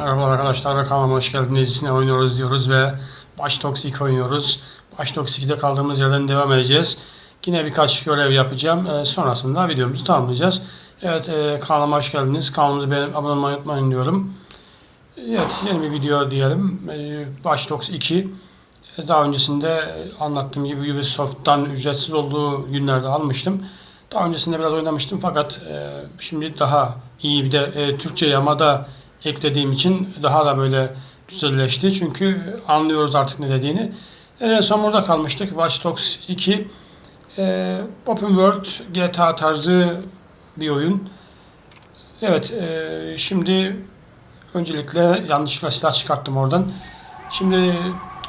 Merhaba arkadaşlar, kanalıma hoş geldiniz. Ne oynuyoruz diyoruz ve Baş 2 oynuyoruz. Baş Dogs 2'de kaldığımız yerden devam edeceğiz. Yine birkaç görev yapacağım. Ee, sonrasında videomuzu tamamlayacağız. Evet, e, kanalıma hoş geldiniz. Kanalımızı beğenip abone olmayı unutmayın diyorum. Evet, yeni bir video diyelim. Ee, Baş Dogs 2. Ee, Daha öncesinde anlattığım gibi Ubisoft'tan ücretsiz olduğu günlerde almıştım. Daha öncesinde biraz oynamıştım fakat e, şimdi daha iyi bir de e, Türkçe yamada eklediğim için daha da böyle güzelleşti. Çünkü anlıyoruz artık ne dediğini. En son burada kalmıştık. Watch Dogs 2 e, Open World GTA tarzı bir oyun. Evet e, şimdi öncelikle yanlışlıkla silah çıkarttım oradan. Şimdi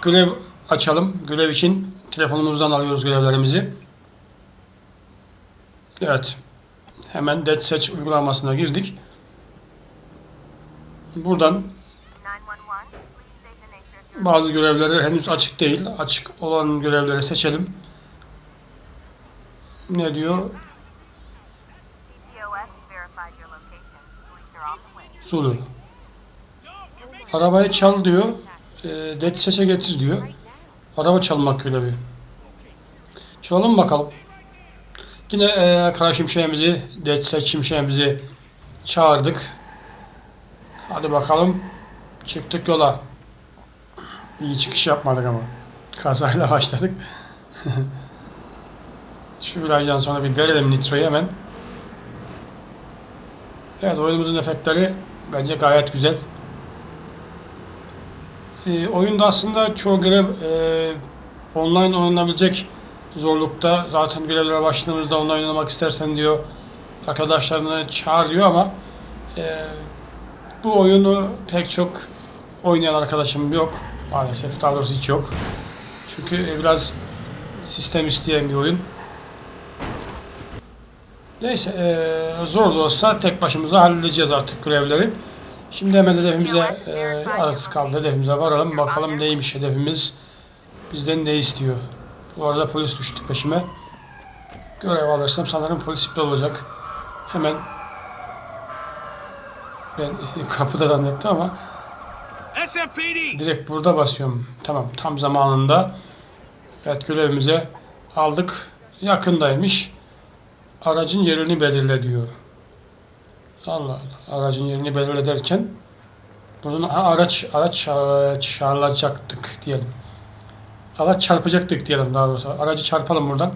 görev açalım. Görev için telefonumuzdan alıyoruz görevlerimizi. Evet. Hemen Dead Search uygulamasına girdik. Buradan 911, please state the nature of your bazı görevleri henüz açık değil. Açık olan görevleri seçelim. Ne diyor? Zulu. Arabayı çal diyor. E, Search'e getir diyor. Araba çalmak görevi. Çalalım bakalım. Yine e, Kara Şimşek'imizi, Dead Şimşek'imizi çağırdık. Hadi bakalım. Çıktık yola. İyi çıkış yapmadık ama. Kazayla başladık. Şu virajdan sonra bir verelim nitroyu hemen. Evet oyunumuzun efektleri bence gayet güzel. Ee, oyunda aslında çoğu görev e, online oynanabilecek zorlukta. Zaten görevlere başladığımızda online oynamak istersen diyor arkadaşlarını çağır diyor ama e, bu oyunu pek çok oynayan arkadaşım yok maalesef. Daha doğrusu hiç yok. Çünkü e, biraz sistem isteyen bir oyun. Neyse e, zor da olsa tek başımıza halledeceğiz artık görevleri. Şimdi hemen hedefimize e, az kaldı hedefimize varalım. Bakalım neymiş hedefimiz. Bizden ne istiyor. Bu arada polis düştü peşime. Görev alırsam sanırım polis iptal olacak. Hemen ben kapıda zannettim ama direkt burada basıyorum. Tamam tam zamanında. Evet görevimize aldık. Yakındaymış. Aracın yerini belirle diyor. Allah Allah. Aracın yerini belirle derken bunun araç araç ça- çağrılacaktık diyelim. Araç çarpacaktık diyelim daha doğrusu. Aracı çarpalım buradan.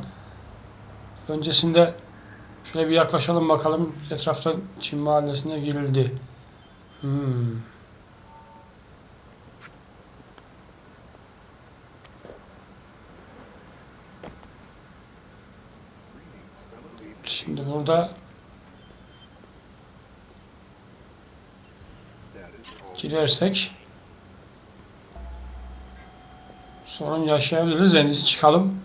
Öncesinde şöyle bir yaklaşalım bakalım. Etraftan Çin mahallesine girildi. Hmm. Şimdi burada girersek sorun yaşayabiliriz. En iyisi çıkalım.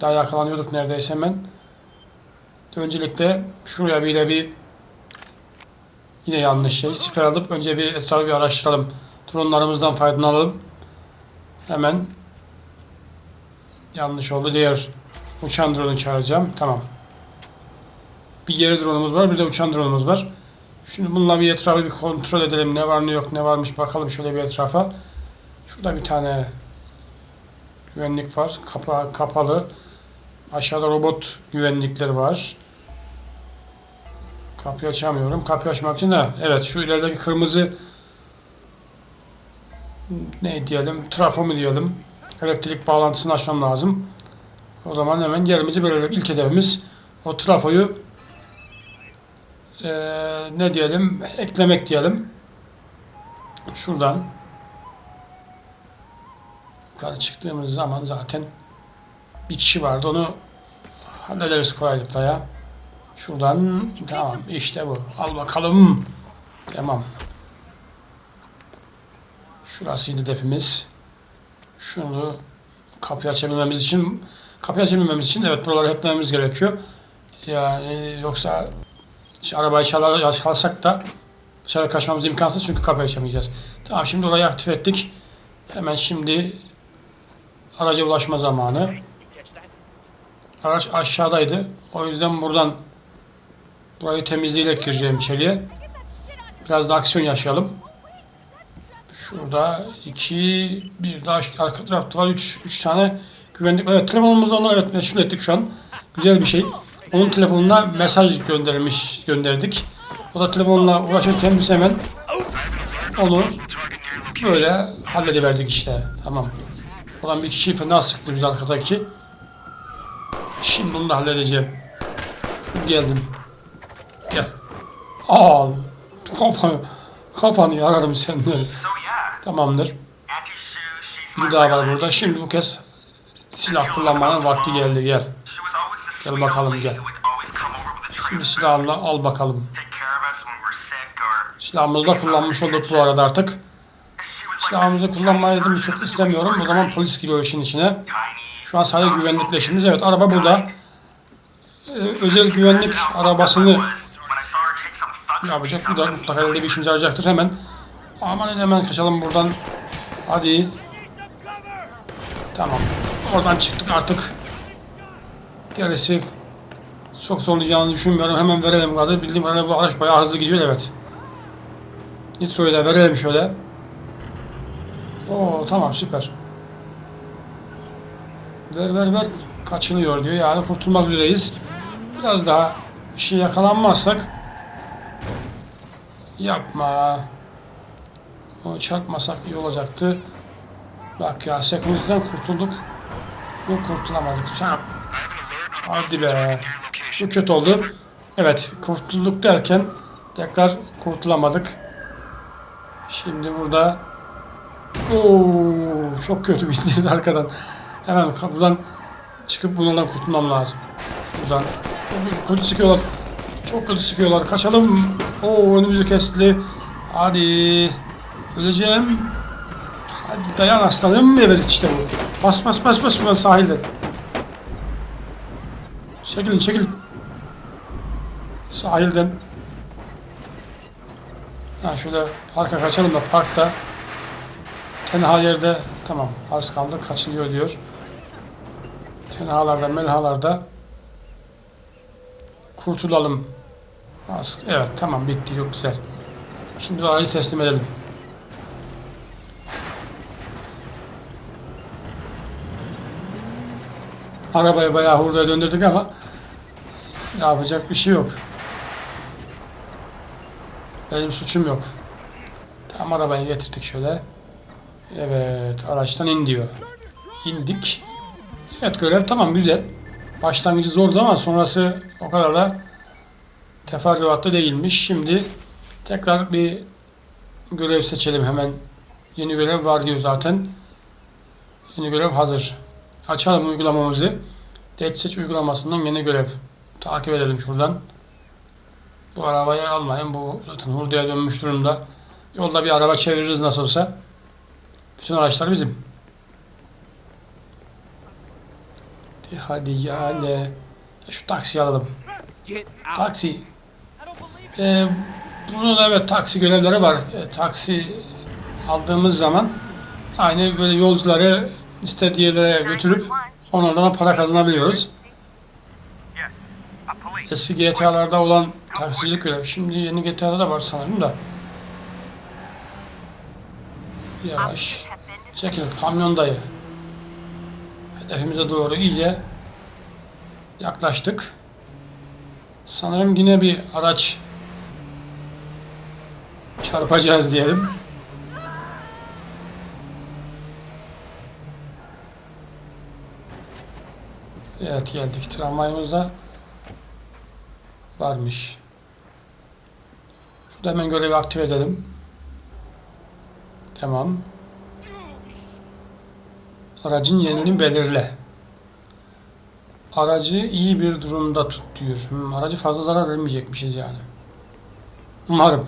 Daha yakalanıyorduk neredeyse hemen. Öncelikle şuraya bir de bir yine yanlış şey. Siper alıp önce bir etrafı bir araştıralım. Dronlarımızdan faydalanalım. Hemen yanlış oldu. Diğer uçan drone'u çağıracağım. Tamam. Bir geri drone'umuz var, bir de uçan drone'umuz var. Şimdi bununla bir etrafı bir kontrol edelim. Ne var ne yok, ne varmış bakalım şöyle bir etrafa. Şurada bir tane güvenlik var. Kapa kapalı. Aşağıda robot güvenlikleri var. Kapıyı açamıyorum. Kapıyı açmak için de evet şu ilerideki kırmızı ne diyelim trafo mu diyelim elektrik bağlantısını açmam lazım. O zaman hemen yerimizi belirledik. İlk hedefimiz o trafoyu eee, ne diyelim eklemek diyelim. Şuradan yukarı çıktığımız zaman zaten bir kişi vardı onu hallederiz kolaylıkla ya. Şuradan tamam işte bu. Al bakalım. Tamam. Şurasıydı hedefimiz. Şunu kapıyı açabilmemiz için kapıyı açabilmemiz için evet buraları eklememiz gerekiyor. Yani yoksa işte arabayı çalar, da dışarı kaçmamız imkansız çünkü kapıyı açamayacağız. Tamam şimdi orayı aktif ettik. Hemen şimdi araca ulaşma zamanı. Araç aşağıdaydı. O yüzden buradan burayı temizleyerek gireceğim içeriye. Biraz da aksiyon yaşayalım. Şurada iki, bir daha arka tarafta var. Üç, üç tane güvenlik. Evet telefonumuzda onu evet meşgul ettik şu an. Güzel bir şey. Onun telefonuna mesaj göndermiş, gönderdik. O da telefonla uğraşırken biz hemen onu böyle hallediverdik işte. Tamam. Olan bir kişi fena sıktı biz arkadaki. Şimdi bunu da halledeceğim. Geldim. Gel. Al. Kafanı, kafanı yararım senin. Tamamdır. Bir daha var burada. Şimdi bu kez silah kullanmanın vakti geldi. Gel. Gel bakalım gel. Şimdi silahını al bakalım. Silahımızı da kullanmış olduk bu arada artık. Silahımızı kullanmayı çok istemiyorum. O zaman polis giriyor işin içine. Şu an sadece güvenlikle işimiz. Evet araba burada. Ee, özel güvenlik arabasını yapacak. Bu da mutlaka elde bir işimize yarayacaktır. Hemen aman hemen kaçalım buradan. Hadi. Tamam. Oradan çıktık artık. Gerisi çok zorlayacağını düşünmüyorum. Hemen verelim gazı. Bildiğim kadarıyla bu araç bayağı hızlı gidiyor. Evet. Nitro'yu da verelim şöyle. Oo tamam süper. Ver ver ver. Kaçınıyor diyor. Yani kurtulmak üzereyiz. Biraz daha bir şey yakalanmazsak yapma. O çarpmasak iyi olacaktı. Bak ya sekundden kurtulduk. Yok kurtulamadık. Sen Hadi be. Bu kötü oldu. Evet kurtulduk derken tekrar kurtulamadık. Şimdi burada Oo, çok kötü bir arkadan. Hemen buradan çıkıp bunlardan kurtulmam lazım. Buradan. Kötü sıkıyorlar. Çok kötü sıkıyorlar. Kaçalım. Oo önümüzü kesti. Hadi. Öleceğim. Hadi dayan aslanım. Evet işte bu. Bas bas bas bas şuradan sahilde. Çekilin çekilin. Sahilden. Ha şöyle parka kaçalım da parkta tenha yerde tamam az kaldı kaçılıyor diyor. Tenhalarda melhalarda kurtulalım. Evet tamam bitti yok güzel. Şimdi aracı teslim edelim. Arabayı bayağı hurdaya döndürdük ama yapacak bir şey yok. Benim suçum yok. Tam arabayı getirdik şöyle. Evet araçtan in diyor. İndik. Evet görev tamam güzel. Başlangıcı zordu ama sonrası o kadar da teferruatlı değilmiş. Şimdi tekrar bir görev seçelim hemen. Yeni görev var diyor zaten. Yeni görev hazır. Açalım uygulamamızı. Det seç uygulamasından yeni görev. Takip edelim şuradan. Bu arabayı almayın. Bu zaten hurdaya dönmüş durumda. Yolda bir araba çeviririz nasıl olsa. Bütün araçlar bizim. De hadi yani. Şu taksiyi alalım. Taksi. Ee, bunun evet taksi görevleri var. E, taksi aldığımız zaman aynı böyle yolcuları istediği yere götürüp onlardan para kazanabiliyoruz. Eski GTA'larda olan taksicilik görevi. Şimdi yeni GTA'da da var sanırım da. Yavaş. Çekil kamyon dayı. Hedefimize doğru iyice yaklaştık. Sanırım yine bir araç çarpacağız diyelim. Evet geldik. Tramvayımız da varmış. Şurada hemen görevi aktif edelim. Tamam. Aracın yerini belirle. Aracı iyi bir durumda tut diyor. Hmm, aracı fazla zarar vermeyecekmişiz yani. Umarım.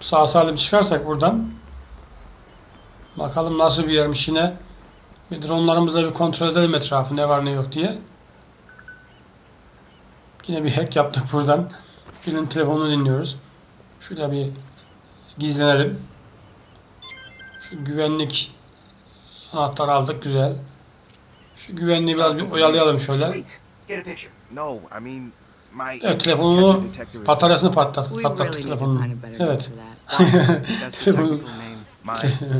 Sağ salim çıkarsak buradan. Bakalım nasıl bir yermiş yine. Bir dronlarımızla bir kontrol edelim etrafı ne var ne yok diye. Yine bir hack yaptık buradan. Birinin telefonunu dinliyoruz. Şurada bir gizlenelim. Şu güvenlik anahtarı aldık güzel. Şu güvenliği biraz bir oyalayalım şöyle. Evet is bataryasını patlat, patlattık telefonunu. Evet. Telefonu-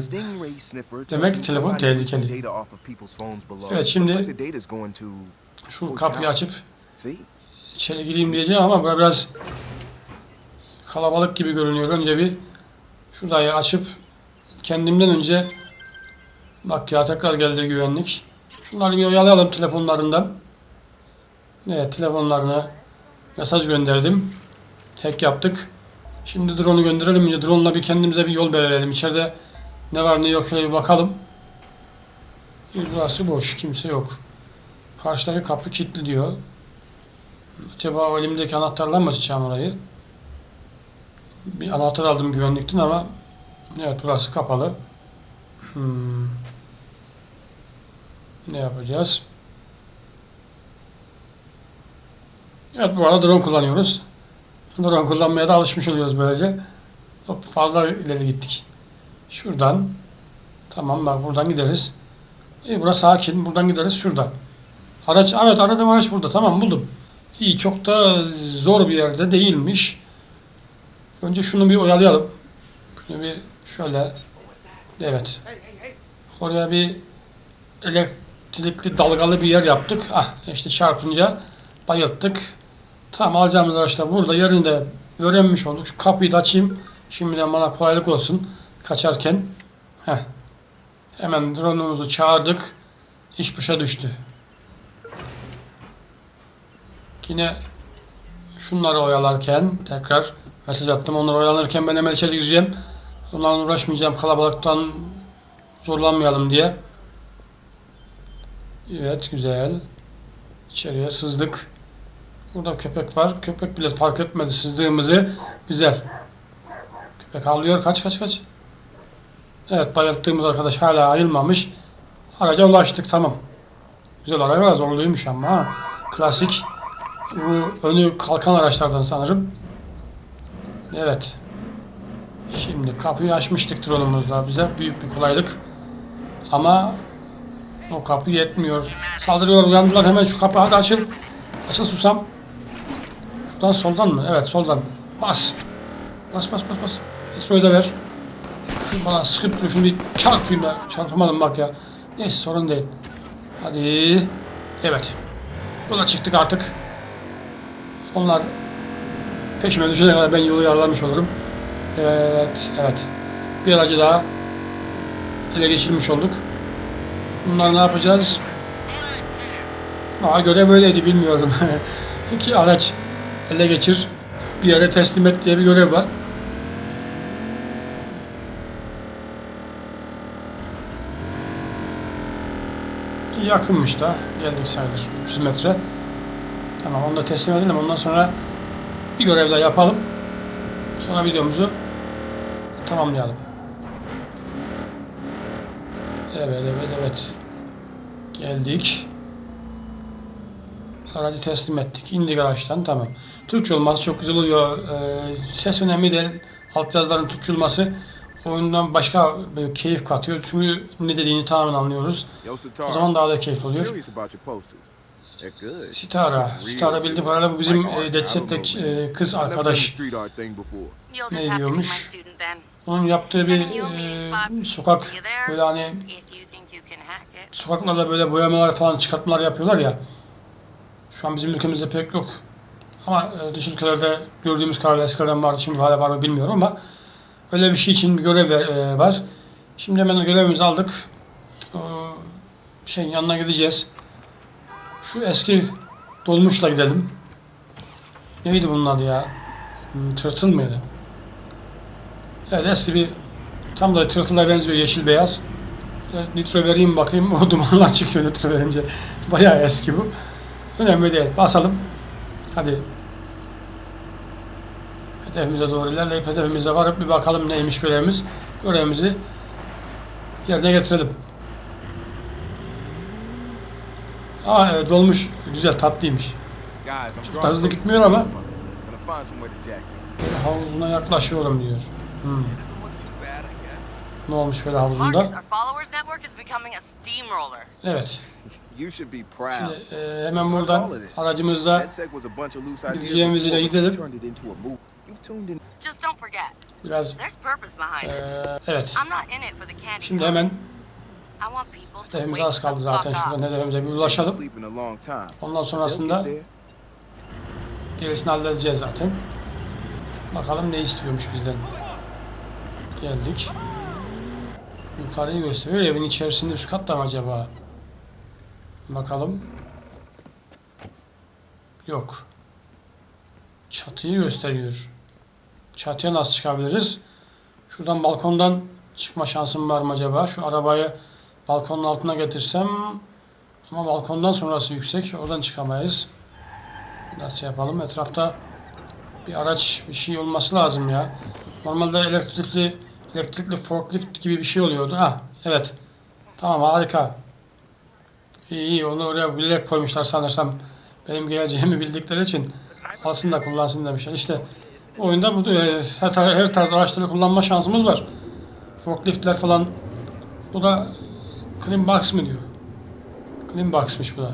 Demek me telefon tehlikeli. Evet, şimdi- Şu kapıyı açıp içeri gireyim diyeceğim ama böyle biraz kalabalık gibi görünüyor. Önce bir şurayı açıp kendimden önce bak ya tekrar geldi güvenlik. Şunları bir oyalayalım telefonlarından. Evet telefonlarına mesaj gönderdim. Hack yaptık. Şimdi drone'u gönderelim. Önce drone'la bir kendimize bir yol belirleyelim. İçeride ne var ne yok şöyle bir bakalım. Burası boş. Kimse yok. Karşıdaki kapı kilitli diyor. Acaba elimdeki anahtarla mı açacağım orayı? Bir anahtar aldım güvenlikten ama evet burası kapalı. Hmm. Ne yapacağız? Evet bu arada drone kullanıyoruz. Drone kullanmaya da alışmış oluyoruz böylece. Hop, fazla ileri gittik. Şuradan. Tamam bak buradan gideriz. İyi burası sakin. Buradan gideriz şuradan. Araç evet aradığım araç burada. Tamam buldum. İyi çok da zor bir yerde değilmiş. Önce şunu bir oyalayalım. Şunu bir şöyle. Evet. Oraya bir elektrikli dalgalı bir yer yaptık. Ah işte çarpınca bayılttık. Tamam alacağımız araçlar burada yerinde öğrenmiş olduk. Şu kapıyı da açayım. Şimdiden bana kolaylık olsun. Kaçarken. Heh. Hemen drone'umuzu çağırdık. İş başa düştü. Yine şunları oyalarken tekrar mesaj attım. Onları oyalanırken ben hemen içeri gireceğim. Onlarla uğraşmayacağım kalabalıktan zorlanmayalım diye. Evet güzel. İçeriye sızdık. Burada köpek var. Köpek bile fark etmedi sızdığımızı. Güzel. Köpek havlıyor. Kaç kaç kaç. Evet bayılttığımız arkadaş hala ayılmamış. Araca ulaştık tamam. Güzel araba biraz zorluymuş ama ha. Klasik. Bu önü kalkan araçlardan sanırım. Evet. Şimdi kapıyı açmıştık drone'umuzla bize. Büyük bir kolaylık. Ama o kapı yetmiyor. Saldırıyor uyandılar hemen şu kapı hadi açıl. Açıl susam. Şuradan soldan mı? Evet soldan. Bas. Bas bas bas bas. Petroyu da ver. Şu bana sıkıp duruyor. Bir çarpayım da. Çarpamadım bak ya. Neyse sorun değil. Hadi. Evet. Yola çıktık artık. Onlar peşime düşene kadar ben yolu yaralamış olurum. Evet, evet. Bir aracı daha ele geçirmiş olduk. Bunlar ne yapacağız? Aa, görev böyleydi bilmiyorum. İki araç ele geçir, bir yere teslim et diye bir görev var. Yakınmış da. Geldik sayılır. 300 metre. Tamam onu da teslim edelim. Ondan sonra bir görev daha yapalım. Sonra videomuzu tamamlayalım. Evet, evet, evet. Geldik. Aracı teslim ettik. İndik araçtan. Tamam. Türkçe olması çok güzel oluyor. Ee, ses önemli değil. Altyazıların Türkçe olması oyundan başka bir keyif katıyor. Çünkü ne dediğini tamamen anlıyoruz. Yo, O zaman daha da keyifli oluyor. Sitara. Sitara bildiğim kadarıyla bu bizim e, Dead Set'teki e, kız arkadaş. Ne diyormuş? Onun yaptığı bir e, sokak böyle hani sokaklarda böyle boyamalar falan çıkartmalar yapıyorlar ya. Şu an bizim ülkemizde pek yok. Ama e, dış ülkelerde gördüğümüz kadarıyla eskilerden vardı. Şimdi hala var mı bilmiyorum ama öyle bir şey için bir görev e, var. Şimdi hemen görevimizi aldık. E, şeyin yanına gideceğiz. Şu eski dolmuşla gidelim. Neydi bunun adı ya? Hmm, Tırtıl mıydı? Evet eski bir tam da tırtıla benziyor yeşil beyaz. Nitro vereyim bakayım o dumanlar çıkıyor nitro verince. Bayağı eski bu. Önemli değil. Basalım. Hadi. Hedefimize doğru ilerleyip hedefimize varıp bir bakalım neymiş görevimiz. Görevimizi yerine getirelim. Aa evet, dolmuş. Güzel tatlıymış. Çok da hızlı gitmiyor ama. havuzuna yaklaşıyorum diyor. Hmm. Ne olmuş böyle havuzunda? Evet. Şimdi, e, hemen buradan aracımızla gideceğimiz yere gidelim. Biraz eee, evet. Şimdi hemen Wake az kaldı zaten. Şuradan hedefimize bir ulaşalım. Ondan sonrasında gerisini halledeceğiz zaten. Bakalım ne istiyormuş bizden. Geldik. Yukarıyı gösteriyor. Evin içerisinde üst katta mı acaba? Bakalım. Yok. Çatıyı gösteriyor. Çatıya nasıl çıkabiliriz? Şuradan balkondan çıkma şansım var mı acaba? Şu arabayı balkonun altına getirsem ama balkondan sonrası yüksek. Oradan çıkamayız. Nasıl yapalım? Etrafta bir araç, bir şey olması lazım ya. Normalde elektrikli elektrikli forklift gibi bir şey oluyordu. Ha, evet. Tamam harika. İyi iyi onu oraya bilerek koymuşlar sanırsam. Benim geleceğimi bildikleri için alsın da kullansın demişler. İşte oyunda bu e, her, her tarz araçları kullanma şansımız var. Forkliftler falan. Bu da Clean Box mı diyor? Clean Box'mış bu da.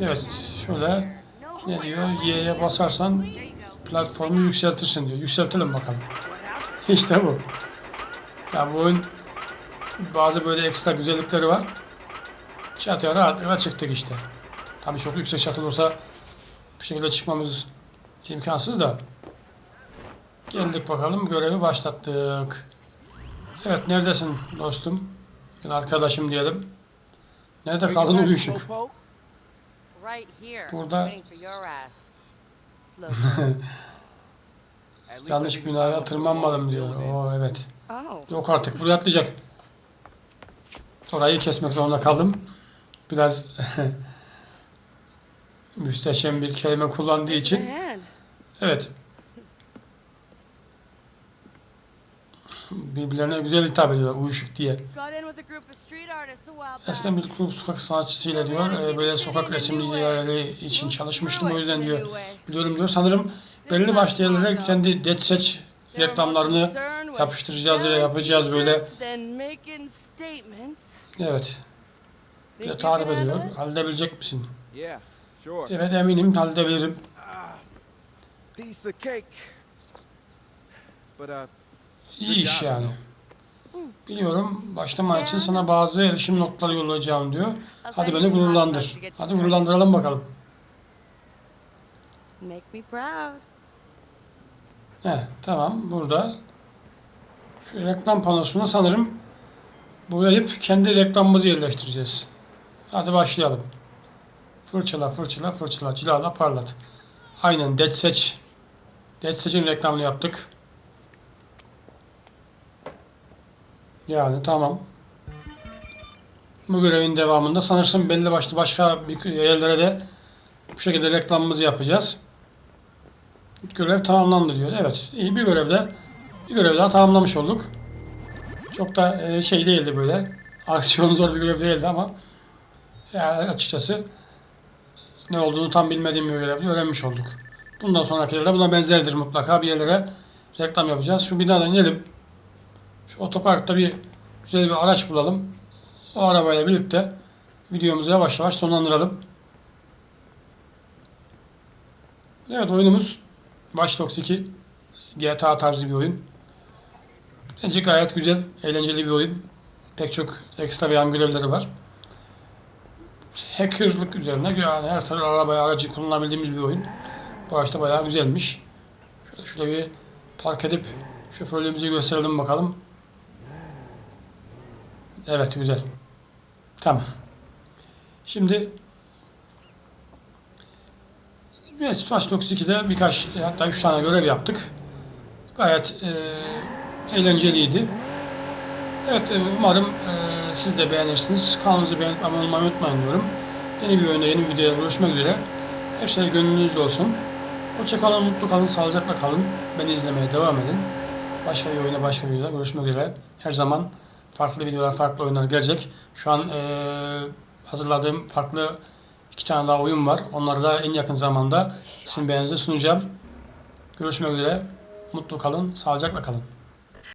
Evet şöyle ne diyor? Y'ye basarsan platformu yükseltirsin diyor. Yükseltelim bakalım. İşte bu. Ya bu oyun bazı böyle ekstra güzellikleri var. Çatıya rahatlıkla çıktık işte. Tabii çok yüksek çatı olursa bir şekilde çıkmamız imkansız da. Geldik bakalım görevi başlattık. Evet neredesin dostum? Arkadaşım diyelim. Nerede kaldın uyuşuk? Burada- Yanlış binaya tırmanmadım diyor. Oo evet. oh. Yok artık buraya atlayacak. Orayı kesmek zorunda kaldım. Biraz müsteşem bir kelime kullandığı için. Evet. Birbirlerine güzel hitap ediyor uyuşuk diye. Eskiden bir grup sokak sanatçısıyla diyor, e, böyle sokak resimleri için çalışmıştım o yüzden diyor, biliyorum diyor. Sanırım belli başlı yerlere kendi Dead Seç reklamlarını yapıştıracağız ya yapacağız böyle. Evet, bize tarif ediyor. Halledebilecek misin? Evet eminim halledebilirim. Ah, piece of cake. But uh, İyi iş yani. Biliyorum, başlaman için sana bazı erişim notları yollayacağım diyor. Hadi beni gururlandır. Hadi gururlandıralım bakalım. Make me proud. He, tamam burada şu reklam panosuna sanırım boyayıp kendi reklamımızı yerleştireceğiz. Hadi başlayalım. Fırçala, fırçala, fırçala, cilala, parlat. Aynen, Dead Seç. Dead Seç'in reklamını yaptık. Yani tamam. Bu görevin devamında sanırsam belli başlı başka yerlere de bu şekilde reklamımızı yapacağız. Görev tamamlandı diyor. Evet, iyi bir görevde bir görev daha tamamlamış olduk. Çok da e, şey değildi böyle. Aksiyonu zor bir görev değildi ama yani açıkçası ne olduğunu tam bilmediğim bir görevde öğrenmiş olduk. Bundan sonrakilerde buna benzerdir mutlaka. Bir yerlere reklam yapacağız. Şu binadan inelim. Şu otoparkta bir güzel bir araç bulalım. O arabayla birlikte videomuzu yavaş yavaş sonlandıralım. Evet oyunumuz Watch Dogs 2 GTA tarzı bir oyun. Bence gayet güzel, eğlenceli bir oyun. Pek çok ekstra ve yan görevleri var. Hackerlık üzerine yani her türlü arabaya aracı kullanabildiğimiz bir oyun. Bu araçta bayağı güzelmiş. Şöyle şöyle bir park edip şoförlüğümüzü gösterelim bakalım. Evet güzel. Tamam. Şimdi Evet, Watch Dogs 2'de birkaç hatta 3 tane görev yaptık. Gayet e, eğlenceliydi. Evet e, umarım e, siz de beğenirsiniz. Kanalımızı beğenip abone olmayı unutmayın diyorum. Yeni bir oyunda yeni bir videoda görüşmek üzere. Her şey gönlünüzce olsun. Hoşçakalın, mutlu kalın, sağlıcakla kalın. Beni izlemeye devam edin. Başka bir oyunda, başka bir videoda görüşmek üzere. Her zaman farklı videolar, farklı oyunlar gelecek. Şu an e, hazırladığım farklı iki tane daha oyun var. Onları da en yakın zamanda sizin beğeninize sunacağım. Görüşmek üzere. Mutlu kalın, sağlıcakla kalın.